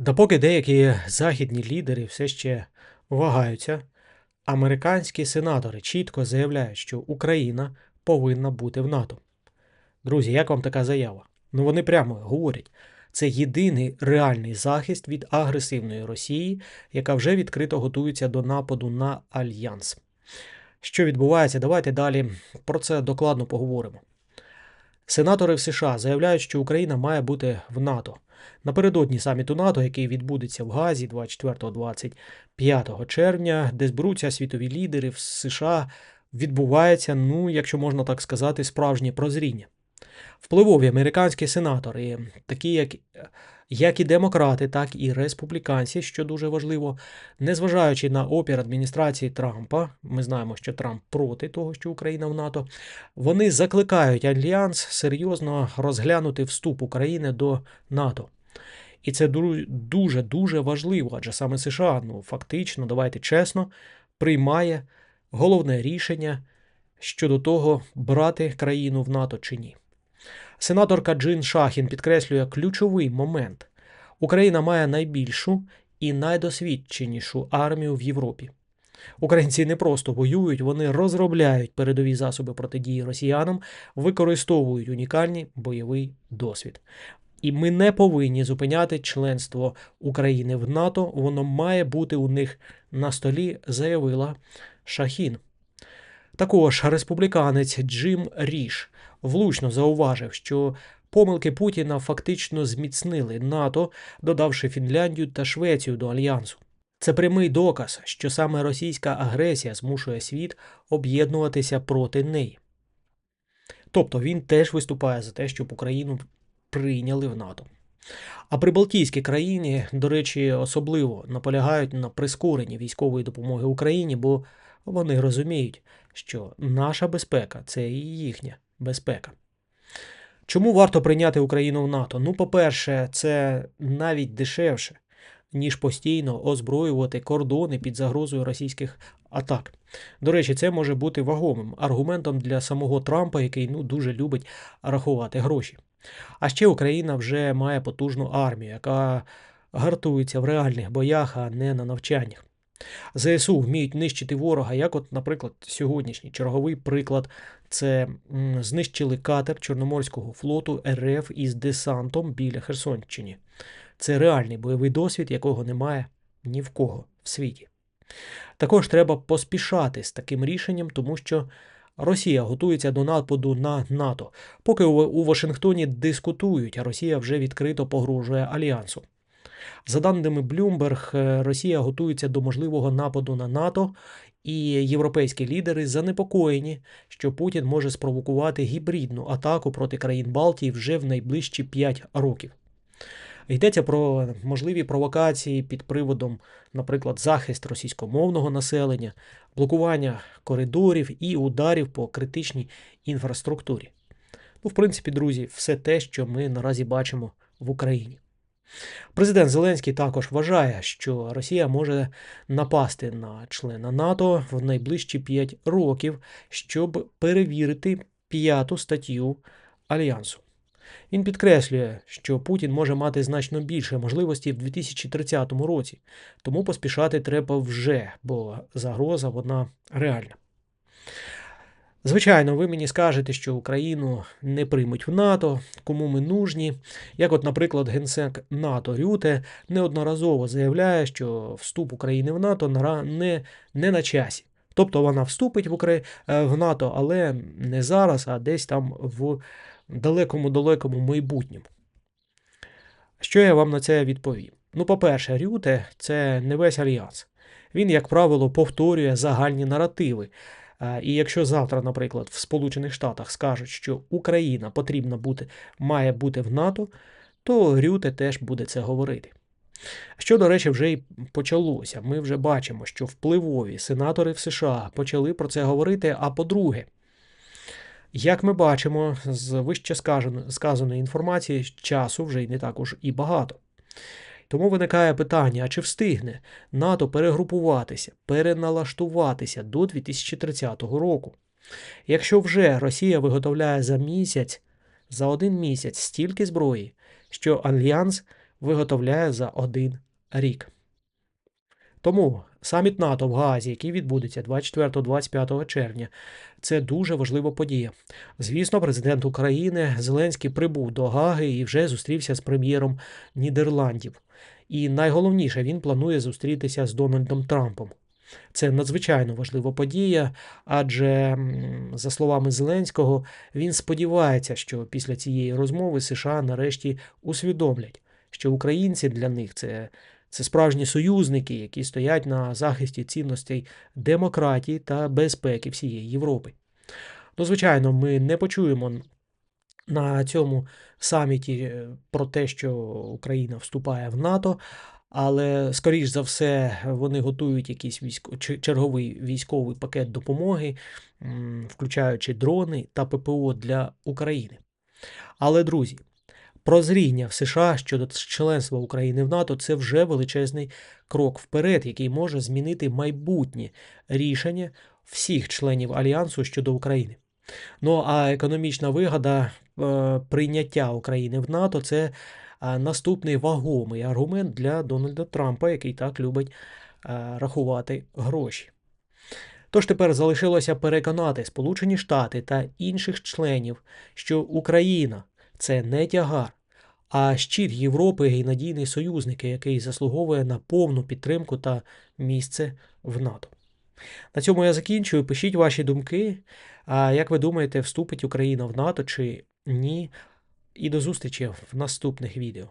Допоки деякі західні лідери все ще вагаються, американські сенатори чітко заявляють, що Україна повинна бути в НАТО. Друзі, як вам така заява? Ну вони прямо говорять, це єдиний реальний захист від агресивної Росії, яка вже відкрито готується до нападу на альянс. Що відбувається? Давайте далі про це докладно поговоримо. Сенатори в США заявляють, що Україна має бути в НАТО. Напередодні саміту НАТО, який відбудеться в Газі 24-25 червня, де зберуться світові лідери в США, відбувається, ну, якщо можна так сказати, справжнє прозріння. Впливові американські сенатори, такі як, як і демократи, так і республіканці, що дуже важливо, незважаючи на опір адміністрації Трампа, ми знаємо, що Трамп проти того, що Україна в НАТО, вони закликають Альянс серйозно розглянути вступ України до НАТО. І це дуже дуже важливо, адже саме США, ну фактично, давайте чесно, приймає головне рішення щодо того, брати країну в НАТО чи ні. Сенаторка Джин Шахін підкреслює ключовий момент: Україна має найбільшу і найдосвідченішу армію в Європі. Українці не просто воюють, вони розробляють передові засоби протидії росіянам, використовують унікальний бойовий досвід. І ми не повинні зупиняти членство України в НАТО. Воно має бути у них на столі, заявила Шахін. Також республіканець Джим Ріш влучно зауважив, що помилки Путіна фактично зміцнили НАТО, додавши Фінляндію та Швецію до альянсу. Це прямий доказ, що саме російська агресія змушує світ об'єднуватися проти неї. Тобто він теж виступає за те, щоб Україну прийняли в НАТО. А прибалтійські країни, до речі, особливо наполягають на прискоренні військової допомоги Україні, бо вони розуміють, що наша безпека це і їхня безпека. Чому варто прийняти Україну в НАТО? Ну, по-перше, це навіть дешевше, ніж постійно озброювати кордони під загрозою російських атак. До речі, це може бути вагомим аргументом для самого Трампа, який ну, дуже любить рахувати гроші. А ще Україна вже має потужну армію, яка гартується в реальних боях, а не на навчаннях. ЗСУ вміють нищити ворога, як, от, наприклад, сьогоднішній черговий приклад це знищили катер Чорноморського флоту РФ із десантом біля Херсонщини. Це реальний бойовий досвід, якого немає ні в кого в світі. Також треба поспішати з таким рішенням, тому що Росія готується до нападу на НАТО. Поки у Вашингтоні дискутують, а Росія вже відкрито погрожує альянсу. За даними Bloomberg, е, Росія готується до можливого нападу на НАТО, і європейські лідери занепокоєні, що Путін може спровокувати гібридну атаку проти країн Балтії вже в найближчі 5 років. Йдеться про можливі провокації під приводом, наприклад, захист російськомовного населення, блокування коридорів і ударів по критичній інфраструктурі. Ну, в принципі, друзі, все те, що ми наразі бачимо в Україні. Президент Зеленський також вважає, що Росія може напасти на члена НАТО в найближчі 5 років, щоб перевірити п'яту статтю Альянсу. Він підкреслює, що Путін може мати значно більше можливостей в 2030 році, тому поспішати треба вже, бо загроза вона реальна. Звичайно, ви мені скажете, що Україну не приймуть в НАТО, кому ми нужні. Як, от, наприклад, генсек НАТО Рюте неодноразово заявляє, що вступ України в НАТО не, не на часі. Тобто вона вступить в Украї... Е, в НАТО, але не зараз, а десь там в далекому-далекому майбутньому. Що я вам на це відповім? Ну, по-перше, Рюте це не весь альянс. Він, як правило, повторює загальні наративи. І якщо завтра, наприклад, в Сполучених Штатах скажуть, що Україна потрібна бути, має бути в НАТО, то Рюте теж буде це говорити. Що, до речі, вже й почалося. Ми вже бачимо, що впливові сенатори в США почали про це говорити. А по-друге, як ми бачимо, з вище сказаної інформації часу вже й не так уж і багато. Тому виникає питання: а чи встигне НАТО перегрупуватися, переналаштуватися до 2030 року? Якщо вже Росія виготовляє за місяць, за один місяць стільки зброї, що Альянс виготовляє за один рік. Тому саміт НАТО в Гаазі, який відбудеться 24-25 червня, це дуже важлива подія. Звісно, президент України Зеленський прибув до Гаги і вже зустрівся з прем'єром Нідерландів. І найголовніше, він планує зустрітися з Дональдом Трампом. Це надзвичайно важлива подія, адже, за словами Зеленського, він сподівається, що після цієї розмови США нарешті усвідомлять, що українці для них це, це справжні союзники, які стоять на захисті цінностей демократії та безпеки всієї Європи. Ну, звичайно, ми не почуємо на цьому саміті е, про те, що Україна вступає в НАТО. Але, скоріш за все, вони готують якийсь військо... черговий військовий пакет допомоги, включаючи дрони та ППО для України. Але, друзі, прозріння в США щодо членства України в НАТО це вже величезний крок вперед, який може змінити майбутнє рішення всіх членів альянсу щодо України. Ну а економічна вигода е, прийняття України в НАТО це е, наступний вагомий аргумент для Дональда Трампа, який так любить е, рахувати гроші. Тож тепер залишилося переконати Сполучені Штати та інших членів, що Україна це не тягар, а щит Європи і надійний союзник, який заслуговує на повну підтримку та місце в НАТО. На цьому я закінчую. Пишіть ваші думки. А як ви думаєте, вступить Україна в НАТО чи ні? І до зустрічі в наступних відео.